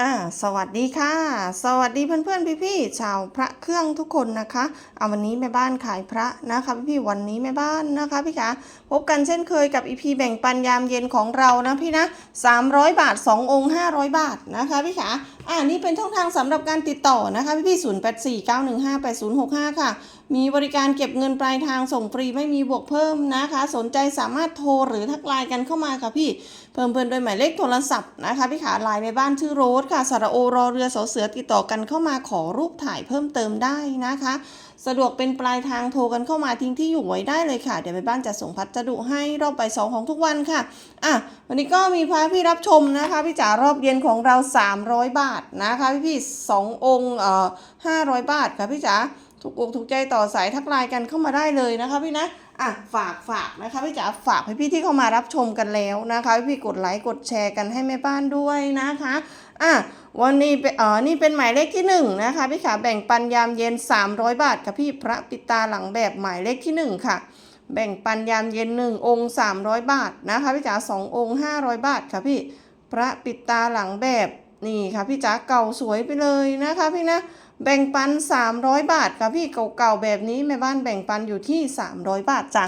อ่าสวัสดีค่ะ สวัสดีเพื่อนๆพี่ๆชาวพระเครื่องทุกคนนะคะเอาวันนี้แม่บ้านขายพระนะคะพี่ๆวันนี้แม่บ้านนะคะพี่คะพบกันเช่นเคยกับอีพีแบ่งปันยามเย็นของเรานะพี่นะ300 บาท 2 องค์ 500 บาทนะคะพี่คะอ่านี่เป็นช่องทางสำหรับการติดต่อนะคะพี่ๆ0 8 4 9 1 5 8 0 6 5ค่ะ มีบริการเก็บเงินปลายทางส่งฟรีไม่มีบวกเพิ่มนะคะ สนใจสามารถโทรหรือทักไลน์กันเข้ามาค่ะพี่ เพิ่มเพื่อนโดยหมายเลขโทรศัพท์นะคะพี่ขาไลน์ในบ้านชื่อโรสค่ะสระโอรอเรือสเสือติดต่อกันเข้ามาขอรูปถ่ายเพิ่มเติมได้นะคะ สะดวกเป็นปลายทางโทรกันเข้ามาทิ้งที่อยู่ไว้ได้เลยค่ะ เดี๋ยวแม่บ้านจะส่งพัสดุให้รอบไปสองของทุกวันค่ะอะวันนี้ก็มีพาพี่รับชมนะคะพี่จ๋ารอบเย็นของเรา 300 บาทนะคะพี่พี่สององค์เอ่อ500 บาทค่ะพี่จ๋า ถูกอกถูกใจต่อสายทักไลน์กันเข้ามาได้เลยนะคะพี่นะอะฝากฝากนะคะพี่จ๋าฝากให้พี่ที่เข้ามารับชมกันแล้วนะคะพี่กดไลค์กดแชร์กันให้แม่บ้านด้วยนะคะอะวันนี้เออนี่เป็นหมายเลขที่หนึ่งนะคะพี่ขาแบ่งปันยามเย็น 300 บาทค่ะพี่พระปิตาหลังแบบหมายเลขที่หนึ่งค่ะ แบ่งปันยามเย็น 1 องค์ 300 บาทนะคะพี่จ๋าสององค์ 500 บาทค่ะพี่พระปิตาหลังแบบนี่ค่ะพี่จ๋าเก่าสวยไปเลยนะคะพี่นะ แบ่งปัน 300 บาทค่ะพี่เก่าๆแบบนี้แม่บ้านแบ่งปันอยู่ที่ 300 บาทจ้ะ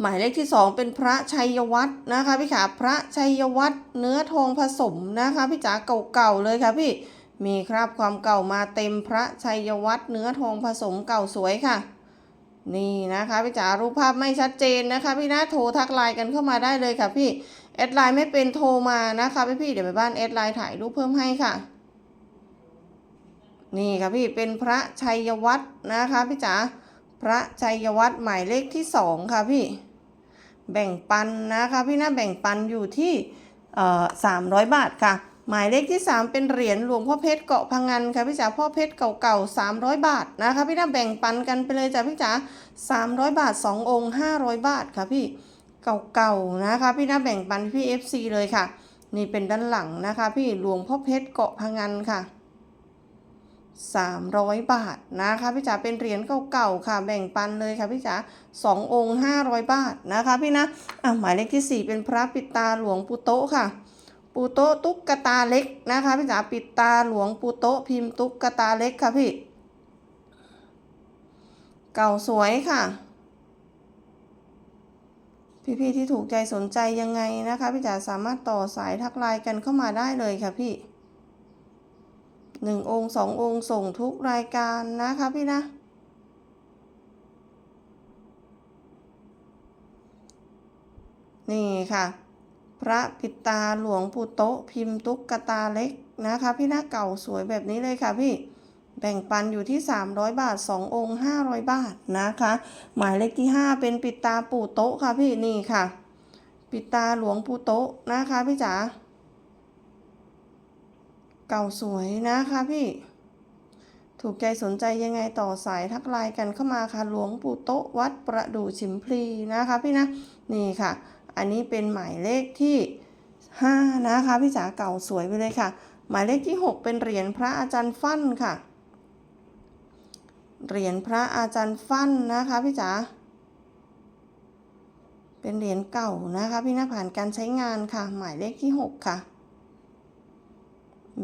หมายเลขที่ 2 เป็นพระชัยวัฒน์นะคะพี่ขาพระชัยวัฒน์เนื้อทองผสมนะคะพี่จ๋าเก่าๆเลยค่ะพี่มีคราบความเก่ามาเต็มพระชัยวัฒน์เนื้อทองผสมเก่าสวยค่ะ นี่นะคะพี่จ๋ารูปภาพไม่ชัดเจนนะคะ พี่นะโทรทักไลน์กันเข้ามาได้เลยค่ะพี่แอดไลน์ไม่เป็นโทรมานะคะพี่พี่ๆเดี๋ยวไปบ้านแอดไลน์ถ่ายรูปเพิ่มให้ค่ะ นี่ค่ะพี่เป็นพระชัยวัฒน์นะคะพี่จ๋าพระชัยวัฒน์หมายเลขที่สองค่ะพี่ แบ่งปันนะคะพี่นะแบ่งปันอยู่ที่สามร้อยบาทค่ะ หมายเลขที่สามเป็นเหรียญหลวงพ่อเพชรเกาะพังงันค่ะพี่จ๋าพ่อเพชรเก่าๆสามร้อยบาทนะคะพี่นะแบ่งปันกันไปเลยจ้ะพี่จ๋าสามร้อยบาทสององค์ห้าร้อยบาทค่ะพี่เก่าๆนะคะพี่นะแบ่งปันพี่ FC เลยค่ะ นี่เป็นด้านหลังนะคะ พี่หลวงพ่อเพชรเกาะพังงันค่ะ 300 บาทนะคะพี่จ๋าเป็นเหรียญเก่าๆค่ะแบ่งปันเลยค่ะพี่จ๋าสององค์ 500 บาทนะคะพี่นะอะหมายเลขที่ 4 เป็นพระปิดตาหลวงปู่โตค่ะปู่โตตุ๊กตาเล็กนะคะพี่จ๋าปิดตาหลวงปู่โตพิมพ์ตุ๊กตาเล็กค่ะพี่ เก่าสวยค่ะพี่ๆที่ถูกใจสนใจยังไงนะคะพี่จ๋าสามารถต่อสายทักไลน์กันเข้ามาได้เลยค่ะพี่ หนึ่งองค์สององค์ส่งทุกรายการนะคะพี่นะ นี่ค่ะ พระปิดตาหลวงปู่โตพิมพ์ตุ๊กตาเล็กนะคะพี่นะเก่าสวยแบบนี้เลยค่ะพี่แบ่งปันอยู่ที่ 300 บาท 2 องค์ 500 บาทนะคะ หมายเลขที่ 5 เป็นปิดตาปู่โตะค่ะพี่นี่ค่ะ ปิดตาหลวงปู่โตะนะคะพี่จ๋า เก่าสวยนะคะพี่ ถูกใจสนใจยังไงต่อสายทักไลน์กันเข้ามาค่ะหลวงปู่โตะวัดประดู่ฉิมพลีนะคะพี่นะ นี่ค่ะ อันนี้เป็นหมายเลขที่ 5 นะคะพี่จ๋าเก่าสวยไปเลยค่ะ หมายเลขที่ 6 เป็นเหรียญพระอาจารย์ฟั่นค่ะ เหรียญพระอาจารย์ฟั่นนะคะพี่จ๋าเป็นเหรียญเก่านะคะพี่นะผ่านการใช้งานค่ะ หมายเลขที่ 6 ค่ะ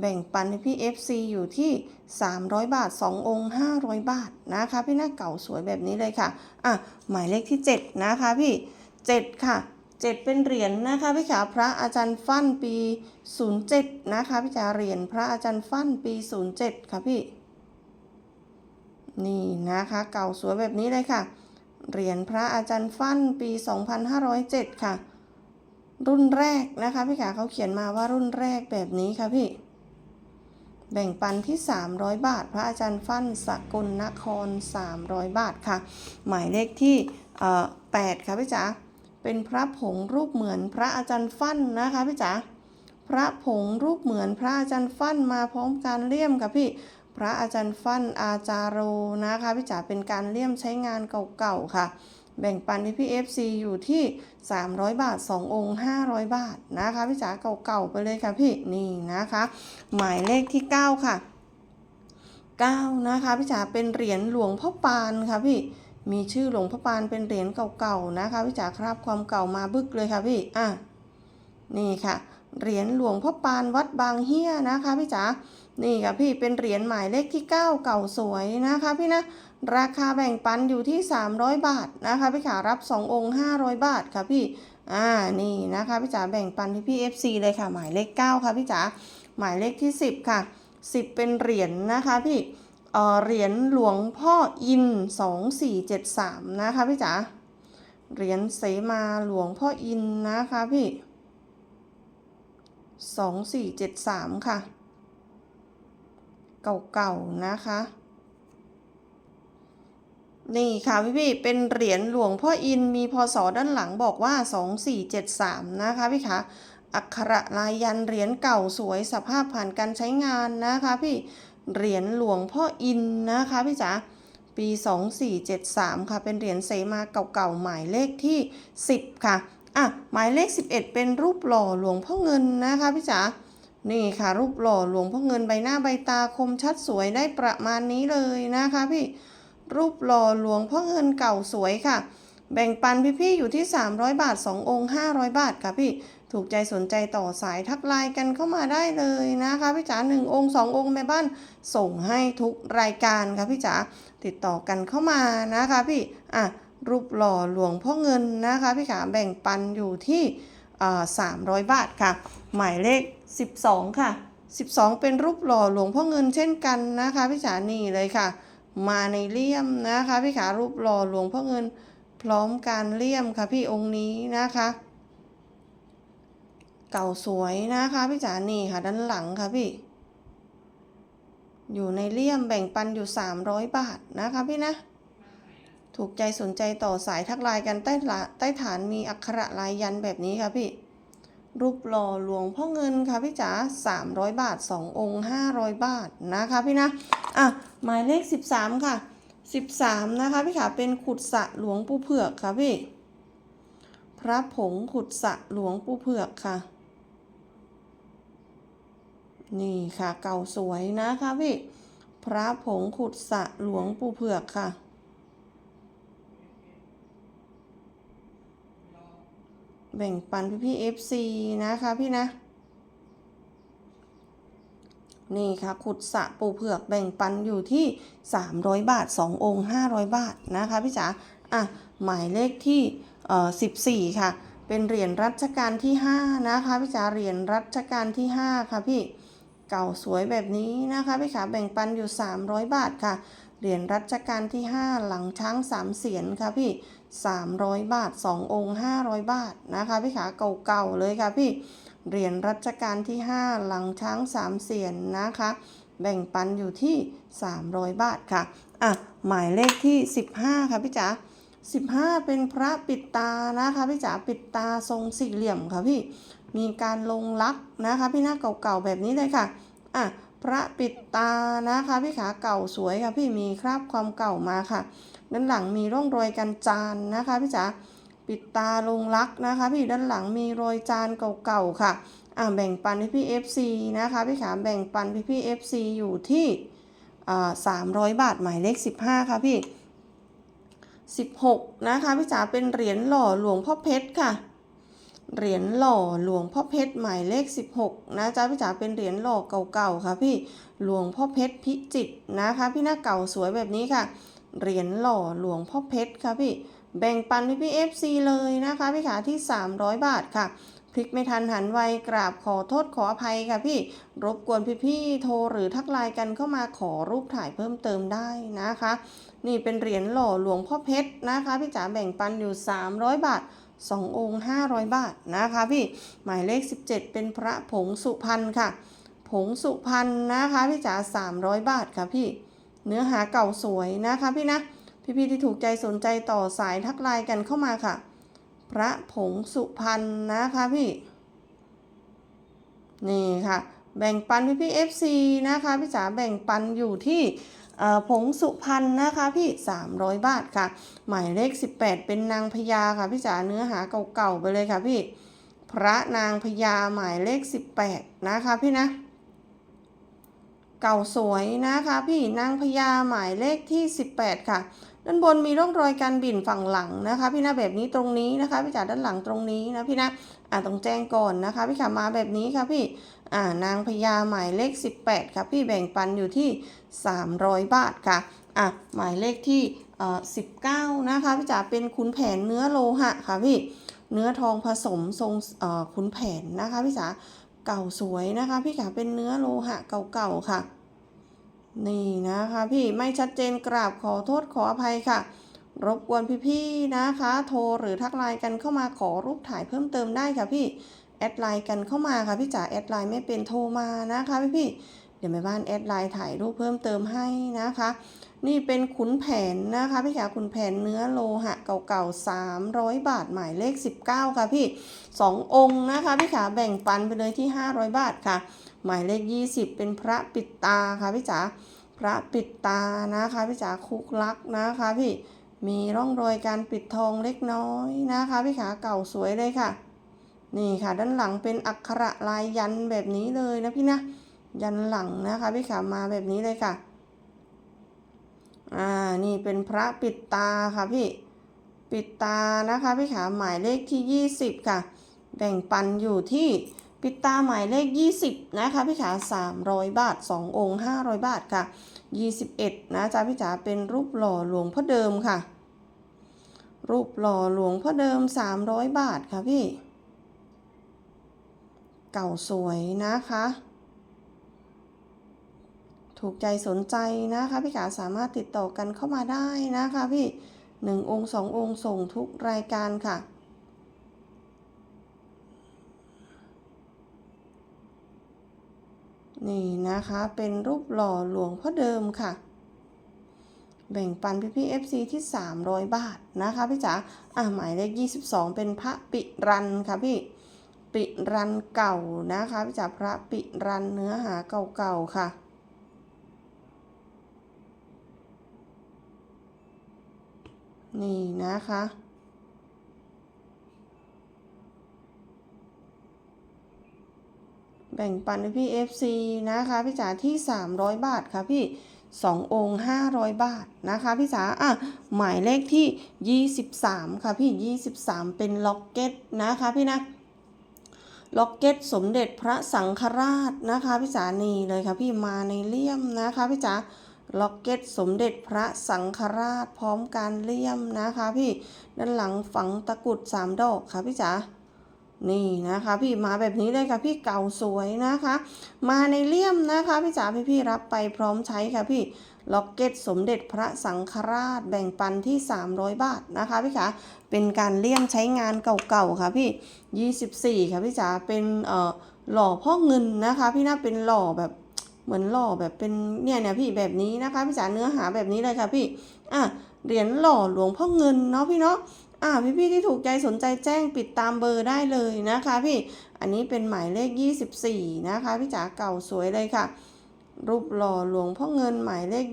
แบ่งปันให้พี่ FC อยู่ที่ 300 บาท 2 องค์ 500 บาทนะคะพี่หน้าเก่าสวยแบบนี้เลยค่ะอะหมายเลขที่ 7 นะคะพี่ 7 ค่ะ 7 เป็นเหรียญนะคะพี่ขาพระอาจารย์ฟั่นปี 07 นะคะพี่จ๋าเหรียญพระอาจารย์ฟั่นปี 07 ค่ะพี่ นี่นะคะเก่าสวยแบบนี้เลยค่ะ เหรียญพระอาจารย์ฟั่นปี 2507 ค่ะรุ่นแรกนะคะพี่ขาเขาเขียนมาว่ารุ่นแรกแบบนี้ค่ะพี่ แบ่งปันที่ 300 บาท พระอาจารย์ฟั่นสกลนคร 300 บาทค่ะ หมายเลขที่เอ่อ8ค่ะพี่จ๋าเป็นพระผงรูปเหมือนพระอาจารย์ฟั่นนะคะพี่จ๋าพระผงรูปเหมือนพระอาจารย์ฟั่นมาพร้อมการเลี่ยมค่ะพี่พระอาจารย์ฟั่นอาจารโรนะคะพี่จ๋าเป็นการเลี่ยมใช้งานเก่าๆค่ะ แบ่งปันให้พี่ FC อยู่ที่ 300 บาท 2 องค์ 500 บาทนะคะพี่จ๋าเก่าๆไปเลยค่ะพี่นี่นะคะ หมายเลขที่ 9 ค่ะ 9 นะคะพี่จ๋าเป็นเหรียญหลวงพ่อปานค่ะพี่มีชื่อหลวงพ่อปานเป็นเหรียญเก่าๆนะคะพี่จ๋าคราบความเก่ามาบึกเลยค่ะพี่อะนี่ค่ะเหรียญหลวงพ่อปานวัดบางเฮียนะคะพี่จ๋า นี่ค่ะพี่เป็นเหรียญหมายเลขที่ 9 เก่าสวยนะคะพี่นะ ราคาแบ่งปันอยู่ที่ 300 บาทนะคะพี่ขารับ 2 องค์ 500 บาทค่ะพี่อ่านี่นะคะพี่จ๋าแบ่งปันพี่พี่ FC เลยค่ะ หมายเลข 9 ค่ะพี่จ๋าหมายเลขที่ 10 ค่ะ 10 เป็นเหรียญนะคะพี่เออเหรียญหลวงพ่ออิน 2473 นะคะพี่จ๋าเหรียญเสมาหลวงพ่ออินนะคะพี่ 2473 ค่ะ เก่าๆนะคะ นี่ค่ะพี่พี่ๆเป็นเหรียญหลวงพ่ออินมีพศด้านหลังบอกว่า 2473 นะคะพี่คะอักขระลายยันเหรียญเก่าสวยสภาพผ่านการใช้งานนะคะพี่เหรียญหลวงพ่ออินนะคะพี่จ๋าปี 2473 ค่ะ เป็นเหรียญเสมาเก่าๆ หมายเลขที่ 10 ค่ะ อะ หมายเลข 11 เป็นรูปหล่อหลวงพ่อเงินนะคะพี่จ๋า นี่ค่ะรูปหล่อหลวงพ่อเงินใบหน้าใบตาคมชัดสวยได้ประมาณนี้เลยนะคะพี่รูปหล่อหลวงพ่อเงินเก่าสวยค่ะ แบ่งปันพี่ๆอยู่ที่ 300 บาท 2 องค์ 500 บาทค่ะพี่ถูกใจสนใจต่อสายทักไลน์กันเข้ามาได้เลยนะคะพี่จ๋าหนึ่งองค์สององค์แม่บ้านส่งให้ทุกรายการค่ะพี่จ๋าติดต่อกันเข้ามานะคะพี่อะรูปหล่อหลวงพ่อเงินนะคะพี่ขาแบ่งปันอยู่ที่300 บาทค่ะ หมายเลข 12 ค่ะ 12 เป็นรูปหล่อหลวงพ่อเงินเช่นกันนะคะพี่จ๋านี่เลยค่ะ มาในเลี่ยมนะคะพี่ขารูปหล่อหลวงพ่อเงินพร้อมการเลี่ยมค่ะพี่องค์นี้นะคะ เก่าสวยนะคะพี่จ๋านี่ค่ะด้านหลังค่ะพี่ อยู่ในเลี่ยมแบ่งปันอยู่ 300 บาทนะคะพี่นะ ถูกใจสนใจต่อสายทักไลน์กันใต้ละใต้ฐานมีอักขระลายยันแบบนี้ค่ะพี่ รูปหล่อหลวงพ่อเงินค่ะพี่จ๋า300 บาท 2 องค์ 500 บาทนะคะพี่นะอะหมายเลข 13 ค่ะ 13 นะคะพี่ขาเป็นขุดสะหลวงปู่เผือกค่ะพี่ พระผงขุดสะหลวงปู่เผือกค่ะ นี่ค่ะเก่าสวยนะคะพี่ พระผงขุดสะหลวงปู่เผือกค่ะ แบ่งปันพี่พี่ๆ FC นะคะพี่นะ นี่ค่ะ ขุดสะปูเผือกแบ่งปันอยู่ที่ 300 บาท 2 องค์ 500 บาทนะคะพี่จ๋าอะ หมายเลขที่เอ่อ14 ค่ะ เป็นเหรียญรัชกาลที่ 5 นะคะพี่จ๋าเหรียญรัชกาลที่ 5 ค่ะพี่เก่าสวยแบบนี้นะคะพี่ขาแบ่งปันอยู่ 300 บาทค่ะ เหรียญรัชกาลที่ 5 หลังช้างสามเสียนค่ะพี่ 300 บาท 2 องค์ 500 บาทนะคะพี่ขาเก่าๆเลยค่ะพี่เหรียญรัชกาลที่ 5 หลังช้างสามเสียนนะคะ แบ่งปันอยู่ที่ 300 บาทค่ะอะหมายเลขที่ 15 ค่ะพี่จ๋า15 เป็นพระปิดตานะคะพี่จ๋าปิดตาทรงสี่เหลี่ยมค่ะพี่มีการลงลักษณ์นะคะพี่หน้าเก่าๆแบบนี้เลยค่ะอะพระปิดตานะคะพี่ขาเก่าสวยค่ะพี่มีคราบความเก่ามาค่ะ ด้านหลังมีร่องรอยกันจานนะคะพี่จ๋าปิดตาลงลักนะคะ พี่ด้านหลังมีรอยจานเก่าๆค่ะอ่าแบ่งปันให้พี่ FC นะคะพี่ขาแบ่งปันพี่พี่ FC อยู่ที่อ่า300บาทหมายเลข15ค่ะพี่16นะคะพี่จ๋าเป็นเหรียญหล่อหลวงพ่อเพชรค่ะเหรียญหล่อหลวงพ่อเพชรหมายเลข 16 นะจ๊ะพี่จ๋าเป็นเหรียญหล่อเก่าๆค่ะพี่หลวงพ่อเพชรพิจิตรนะคะ พี่หน้าเก่าสวยแบบนี้ค่ะ เหรียญหล่อหลวงพ่อเพชรค่ะพี่ แบ่งปันพี่พี่ FC เลยนะคะพี่ขาที่ 300 บาทค่ะ พลิกไม่ทันหันไวกราบขอโทษขออภัยค่ะพี่ รบกวนพี่ๆโทรหรือทักไลน์กันเข้ามาขอรูปถ่ายเพิ่มเติมได้นะคะ นี่เป็นเหรียญหล่อหลวงพ่อเพชรนะคะ พี่จ๋าแบ่งปันอยู่ 300 บาท2องค์500 บาทนะคะพี่ หมายเลข 17 เป็นพระผงสุพรรณค่ะ ผงสุพรรณนะคะพี่จ๋า300 บาทค่ะพี่ เนื้อหาเก่าสวยนะคะพี่นะพี่ๆที่ถูกใจสนใจต่อสายทักไลน์กันเข้ามาค่ะ พระผงสุพรรณนะคะพี่ นี่ค่ะ แบ่งปันพี่พี่ FC นะคะพี่จ๋าแบ่งปันอยู่ที่ผงสุพรรณนะคะพี่ 300 บาทค่ะ หมายเลข 18 เป็นนางพญาค่ะพี่จ๋าเนื้อหาเก่าๆไปเลยค่ะพี่ พระนางพญาหมายเลข 18 นะคะพี่นะ เก่าสวยนะคะพี่นางพญาหมายเลขที่ 18 ค่ะ ด้านบนมีร่องรอยการบิ่นฝั่งหลังนะคะ พี่นะแบบนี้ตรงนี้นะคะพี่จ๋าด้านหลังตรงนี้นะพี่นะอ่าต้องแจ้งก่อนนะคะ พี่ขามาแบบนี้ค่ะพี่อ่านางพญาหมายเลข 18 ค่ะ พี่แบ่งปันอยู่ที่ 300 บาทค่ะอะหมายเลขที่เอ่อ19 นะคะพี่จ๋าเป็นขุนแผนเนื้อโลหะค่ะพี่เนื้อทองผสมทรงเอ่อขุนแผนนะคะพี่จ๋าเก่าสวยนะคะ พี่ขาเป็นเนื้อโลหะเก่าๆค่ะ นี่นะคะพี่ไม่ชัดเจนกราบขอโทษขออภัยค่ะ รบกวนพี่ๆนะคะ โทรหรือทักไลน์กันเข้ามาขอรูปถ่ายเพิ่มเติมได้ค่ะพี่แอดไลน์กันเข้ามาค่ะพี่จ๋าแอดไลน์ไม่เป็นโทรมานะคะพี่ๆเดี๋ยวแม่บ้านแอดไลน์ถ่ายรูปเพิ่มเติมให้นะคะ นี่เป็นขุนแผนนะคะพี่ขาขุนแผนเนื้อโลหะเก่าๆ300 บาทหมายเลข 19 ค่ะพี่ 2 องค์นะคะพี่ขาแบ่งปันไปเลยที่ 500 บาทค่ะ หมายเลข 20 เป็นพระปิดตาค่ะพี่จ๋าพระปิดตานะคะพี่จ๋าคุกลักนะคะพี่มีร่องรอยการปิดทองเล็กน้อยนะคะพี่ขาเก่าสวยเลยค่ะ นี่ค่ะด้านหลังเป็นอักขระลายยันแบบนี้เลยนะพี่นะยันหลังนะคะพี่ขามาแบบนี้เลยค่ะอ่านี่เป็นพระปิดตาค่ะพี่ปิดตานะคะพี่ขาหมายเลขที่ 20 ค่ะ แบ่งปันอยู่ที่ ปิดตาหมายเลข 20 นะคะพี่ขา300 บาท 2 องค์ 500 บาทค่ะ 21 นะจ๊ะพี่จ๋าเป็นรูปหล่อหลวงพ่อเดิมค่ะ รูปหล่อหลวงพ่อเดิม 300 บาทค่ะพี่ เก่าสวยนะคะ ถูกใจสนใจนะคะพี่ขาสามารถติดต่อกันเข้ามาได้นะคะพี่หนึ่งองค์สององค์ส่งทุกรายการค่ะ นี่นะคะเป็นรูปหล่อหลวงพ่อเดิมค่ะ แบ่งปันพี่พี่ FC ที่ 300 บาทนะคะพี่จ๋าอะหมายเลข22 เป็นพระปิรันค่ะพี่ปิรันเก่านะคะพี่จ๋าพระปิรันเนื้อหาเก่าๆค่ะนี่นะคะ แบ่งปันให้พี่ FC นะคะพี่จ๋าที่ 300 บาทค่ะพี่ 2 องค์ 500 บาทนะคะพี่จ๋าอะหมายเลขที่ 23 ค่ะพี่ 23 เป็นล็อกเก็ตนะคะพี่นะล็อกเก็ตสมเด็จพระสังฆราชนะคะพี่จ๋านี่เลยค่ะพี่มาในเลี่ยมนะคะพี่จ๋าล็อกเก็ตสมเด็จพระสังฆราชพร้อมการเลี่ยมนะคะพี่ด้านหลังฝังตะกรุดสามดอกค่ะพี่จ๋า นี่นะคะ พี่มาแบบนี้เลยค่ะพี่เก่าสวยนะคะ มาในเลี่ยมนะคะ พี่จ๋าพี่พี่รับไปพร้อมใช้ค่ะพี่ล็อกเก็ตสมเด็จพระสังฆราชแบ่งปันที่ 300 บาทนะคะพี่คะเป็นการเลี่ยมใช้งานเก่าๆค่ะพี่ 24 ค่ะพี่จ๋าเป็นเอ่อหล่อพ่อเงินนะคะ พี่น่าเป็นหล่อแบบเหมือนหล่อแบบเป็นเนี่ยเนี่ยพี่แบบนี้นะคะพี่จ๋าเนื้อหาแบบนี้เลยค่ะพี่อะเหรียญหล่อหลวงพ่อเงินเนาะพี่เนาะ อะพี่ๆที่ถูกใจสนใจแจ้งปิดตามเบอร์ได้เลยนะคะ พี่อันนี้เป็นหมายเลข 24 นะคะ พี่จ๋าเก่าสวยเลยค่ะ รูปหล่อหลวงพ่อเงินหมายเลข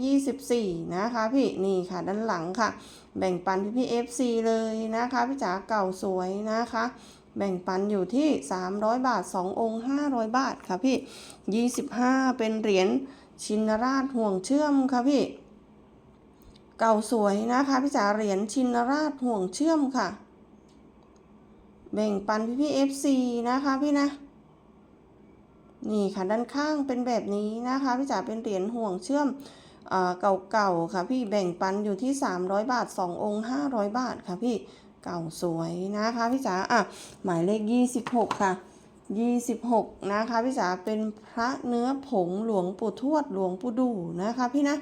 24 นะคะ พี่นี่ค่ะด้านหลังค่ะ แบ่งปันพี่พี่ FC เลยนะคะ พี่จ๋าเก่าสวยนะคะแบ่งปันอยู่ที่ 300 บาท 2 องค์ 500 บาทค่ะพี่ 25 เป็นเหรียญชินราชห่วงเชื่อมค่ะพี่ เก่าสวยนะคะพี่จ๋าเหรียญชินราชห่วงเชื่อมค่ะ แบ่งปันพี่พี่ FC นะคะพี่นะนี่ค่ะด้านข้างเป็นแบบนี้นะคะพี่จ๋าเป็นเหรียญห่วงเชื่อมเอ่อเก่าๆค่ะพี่แบ่งปันอยู่ที่ 300 บาท 2 องค์ 500 บาทค่ะพี่เก่าสวยนะคะพี่จ๋าอะหมายเลข 26 ค่ะ 26 นะคะพี่จ๋าเป็นพระเนื้อผงหลวงปู่ทวดหลวงปู่ดูนะคะพี่นะ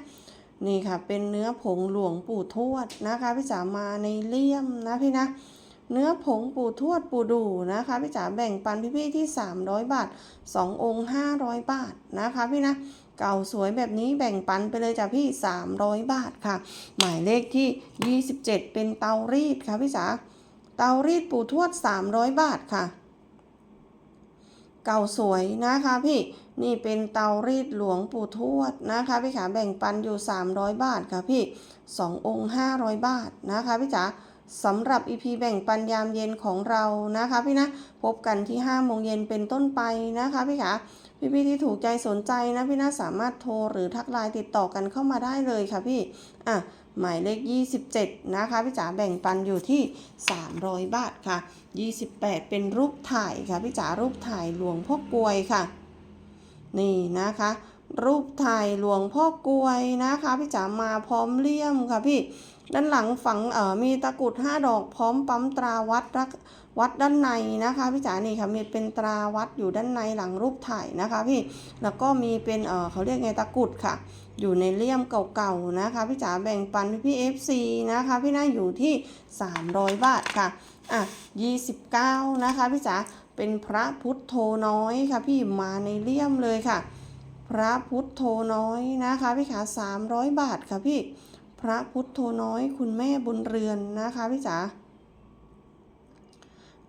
นี่ค่ะ เป็นเนื้อผงหลวงปู่ทวดนะคะ พี่จ๋ามาในเลี่ยมนะพี่นะ เนื้อผงปู่ทวดปู่ดูนะคะ พี่จ๋าแบ่งปันพี่ๆที่ 300 บาท 2 องค์ 500 บาทนะคะพี่นะเก่าสวยแบบนี้แบ่งปันไปเลยจ้ะพี่ 300 บาทค่ะ หมายเลขที่ 27 เป็นเตารีดค่ะพี่จ๋าเตารีดปู่ทวด 300 บาทค่ะ เก่าสวยนะคะพี่นี่เป็นเตารีดหลวงปู่ทวดนะคะพี่ขาแบ่งปันอยู่ 300 บาทค่ะพี่2องค์ 500 บาทนะคะพี่จ๋าสำหรับ EP แบ่งปันยามเย็นของเรานะคะพี่นะพบกันที่5โมงเย็นเป็นต้นไปนะคะพี่ขาพี่ๆที่ถูกใจสนใจนะพี่นะสามารถโทรหรือทักไลน์ติดต่อกันเข้ามาได้เลยค่ะพี่อะ หมายเลข 27 นะคะพี่จ๋าแบ่งปันอยู่ที่ 300 บาทค่ะ 28 เป็นรูปถ่ายค่ะพี่จ๋ารูปถ่ายหลวงพ่อกลวยค่ะ นี่นะคะ รูปถ่ายหลวงพ่อกลวยนะคะพี่จ๋ามาพร้อมเลี่ยมค่ะพี่ด้านหลังฝังเอ่อมีตะกุด5ดอกพร้อมปั๊มตราวัดรักวัดด้านในนะคะพี่จ๋านี่ค่ะมีเป็นตราวัดอยู่ด้านในหลังรูปถ่ายนะคะพี่แล้วก็มีเป็นเอ่อเขาเรียกไงตะกุดค่ะ อยู่ในเลี่ยมเก่าๆนะคะพี่จ๋าแบ่งปันพี่พี่ FC นะคะพี่น่าอยู่ที่ 300 บาทค่ะอะ29 นะคะพี่จ๋าเป็นพระพุทโธน้อยค่ะ พี่มาในเลี่ยมเลยค่ะ พระพุทโธน้อยนะคะพี่ขา300 บาทค่ะพี่พระพุทโธน้อยคุณแม่บุญเรือนนะคะพี่จ๋า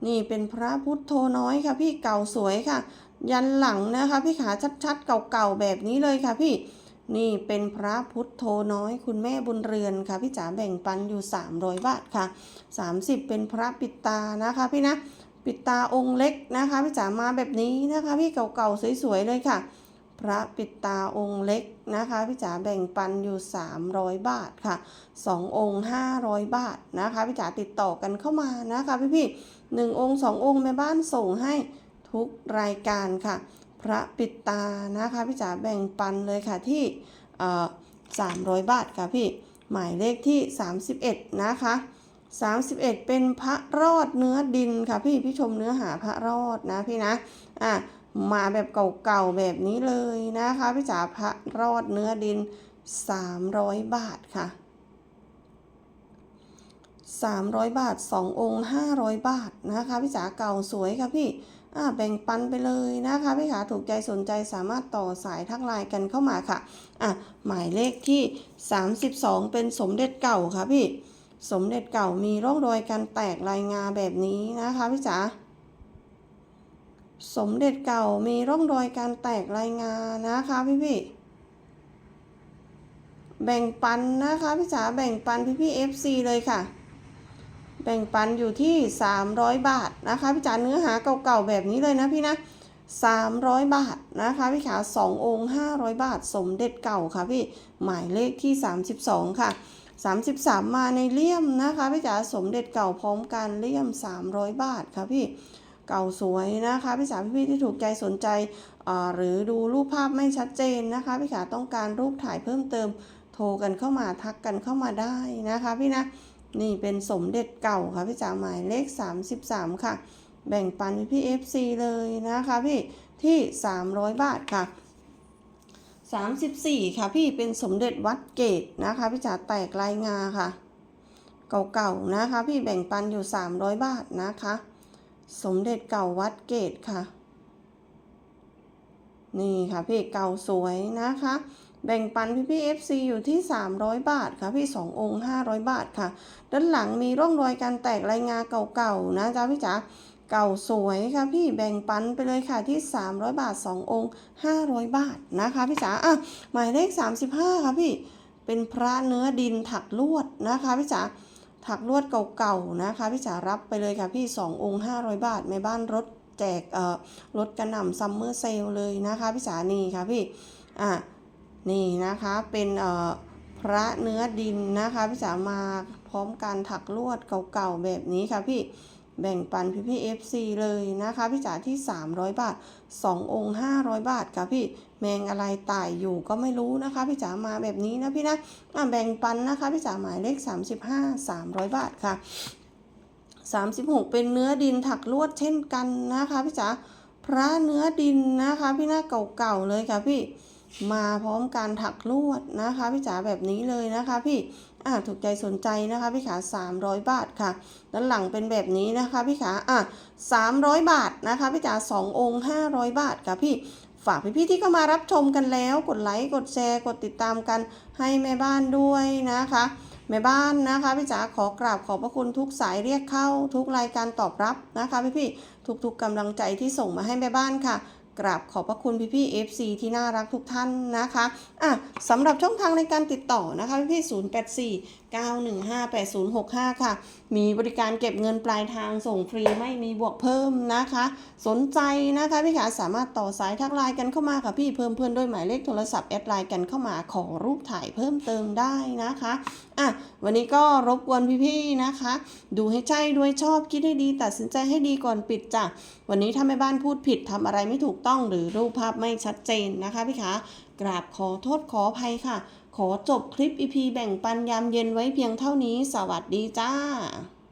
นี่เป็นพระพุทโธน้อยค่ะพี่เก่าสวยค่ะ ยันหลังนะคะพี่ขาชัดๆเก่าๆแบบนี้เลยค่ะพี่ นี่เป็นพระพุทโธน้อยคุณแม่บุญเรือนค่ะพี่จ๋าแบ่งปันอยู่ 300 บาทค่ะ 30 เป็นพระปิดตานะคะพี่นะปิดตาองค์เล็กนะคะพี่จ๋ามาแบบนี้นะคะ พี่เก่าๆสวยๆเลยค่ะ พระปิดตาองค์เล็กนะคะพี่จ๋าแบ่งปันอยู่ 300 บาทค่ะ 2 องค์ 500 บาทนะคะพี่จ๋าติดต่อกันเข้ามานะคะพี่พี่ๆหนึ่งองค์สององค์แม่บ้านส่งให้ทุกรายการค่ะ พระปิดตานะคะพี่จ๋าแบ่งปันเลยค่ะที่300บาทค่ะพี่หมายเลขที่ 31 นะคะ 31 เป็นพระรอดเนื้อดินค่ะพี่พี่ชมเนื้อหาพระรอดนะพี่นะอะมาแบบเก่าๆแบบนี้เลยนะคะพี่จ๋าพระรอดเนื้อดิน 300 บาทค่ะ 300 บาท 2 องค์ 500 บาทนะคะพี่จ๋าเก่าสวยค่ะพี่ แบ่งปันไปเลยนะคะพี่ขาถูกใจสนใจสามารถต่อสายทักไลน์กันเข้ามาค่ะอะหมายเลขที่ 32 เป็นสมเด็จเก่าค่ะพี่สมเด็จเก่ามีร่องรอยการแตกลายงาแบบนี้นะคะพี่จ๋าสมเด็จเก่ามีร่องรอยการแตกลายงานะคะพี่พี่ๆแบ่งปันนะคะพี่จ๋าแบ่งปันพี่พี่ FC เลยค่ะ แบ่งปันอยู่ที่ 300 บาทนะคะพี่จ๋าเนื้อหาเก่าๆแบบนี้เลยนะพี่นะ300 บาทนะคะพี่ขา2องค์ 500 บาท สมเด็จเก่าค่ะพี่หมายเลขที่ 32 ค่ะ 33 มาในเลี่ยมนะคะพี่จ๋าสมเด็จเก่าพร้อมกันเลี่ยม 300 บาทค่ะพี่เก่าสวยนะคะพี่จ๋าพี่ๆที่ถูกใจสนใจหรือดูรูปภาพไม่ชัดเจนนะคะพี่จ๋าต้องการรูปถ่ายเพิ่มเติมโทรกันเข้ามาทักกันเข้ามาได้นะคะพี่นะ นี่เป็นสมเด็จเก่าค่ะพี่จ๋าหมายเลข 33 ค่ะ แบ่งปันพี่เอฟซีเลยนะคะพี่ที่ 300 บาทค่ะ 34 ค่ะพี่เป็นสมเด็จวัดเกตนะคะพี่จ๋าแตกลายงาค่ะ เก่าๆนะคะ พี่แบ่งปันอยู่ 300 บาทนะคะ สมเด็จเก่าวัดเกตค่ะ นี่ค่ะพี่เก่าสวยนะคะ แบ่งปันพี่พี่ FC อยู่ที่ 300 บาทค่ะ พี่ 2 องค์ 500 บาทค่ะ ด้านหลังมีร่องรอยการแตกลายงาเก่าๆนะจ๊ะพี่จ๋าเก่าสวยค่ะพี่แบ่งปันไปเลยค่ะที่ 300 บาท 2 องค์ 500 บาทนะคะพี่จ๋าอะหมายเลข 35 ค่ะพี่เป็นพระเนื้อดินถักลวดนะคะพี่จ๋าถักลวดเก่าๆนะคะพี่จ๋ารับไปเลยค่ะพี่ 2 องค์ 500 บาทแม่บ้านรถแจกเอ่อรถกระหน่ำซัมเมอร์เซลเลยนะคะพี่จ๋านี่ค่ะพี่อะ นี่นะคะเป็นพระเนื้อดินนะคะพี่จ๋ามาพร้อมการถักลวดเก่าๆแบบนี้ค่ะพี่แบ่งปันพี่พี่ FC เลยนะคะพี่จ๋าที่ 300 บาท 2 องค์ 500 บาทค่ะพี่แมงอะไรตายอยู่ก็ไม่รู้นะคะพี่จ๋ามาแบบนี้นะพี่นะอะแบ่งปันนะคะพี่จ๋าหมายเลข 35 300 บาทค่ะ 36 เป็นเนื้อดินถักลวดเช่นกันนะคะพี่จ๋าพระเนื้อดินนะคะพี่หน้าเก่าๆเลยค่ะพี่ มาพร้อมการถักลวดนะคะพี่จ๋าแบบนี้เลยนะคะพี่อะถูกใจสนใจนะคะพี่ขา300 บาทค่ะ ด้านหลังเป็นแบบนี้นะคะพี่ขาอะ300 บาทนะคะพี่จ๋า2องค์ 500 บาทค่ะพี่ฝากพี่ๆที่เข้ามารับชมกันแล้ว กดไลค์กดแชร์กดติดตามกันให้แม่บ้านด้วยนะคะแม่บ้านนะคะพี่จ๋าขอกราบขอบพระคุณทุกสายเรียกเข้า ทุกรายการตอบรับนะคะพี่ๆทุกๆกำลังใจที่ส่งมาให้แม่บ้านค่ะ กราบขอบพระคุณพี่ๆ FC ที่น่ารักทุกท่านนะคะอะสำหรับช่องทางในการติดต่อนะคะพี่ๆ084 9158065ค่ะ มีบริการเก็บเงินปลายทางส่งฟรีไม่มีบวกเพิ่มนะคะ สนใจนะคะพี่ขาสามารถต่อสายทักไลน์กันเข้ามาค่ะพี่เพิ่มเพื่อนด้วยหมายเลขโทรศัพท์แอดไลน์กันเข้ามาขอรูปถ่ายเพิ่มเติมได้นะคะอะวันนี้ก็รบกวนพี่ๆนะคะ ดูให้ใจด้วยชอบคิดให้ดี ตัดสินใจให้ดีก่อนปิดจ้ะวันนี้ถ้าแม่บ้านพูดผิดทำอะไรไม่ถูกต้องหรือรูปภาพไม่ชัดเจนนะคะพี่ขากราบขอโทษขออภัยค่ะ ขอจบคลิปอีพีแบ่งปันยามเย็นไว้เพียงเท่านี้ สวัสดีจ้า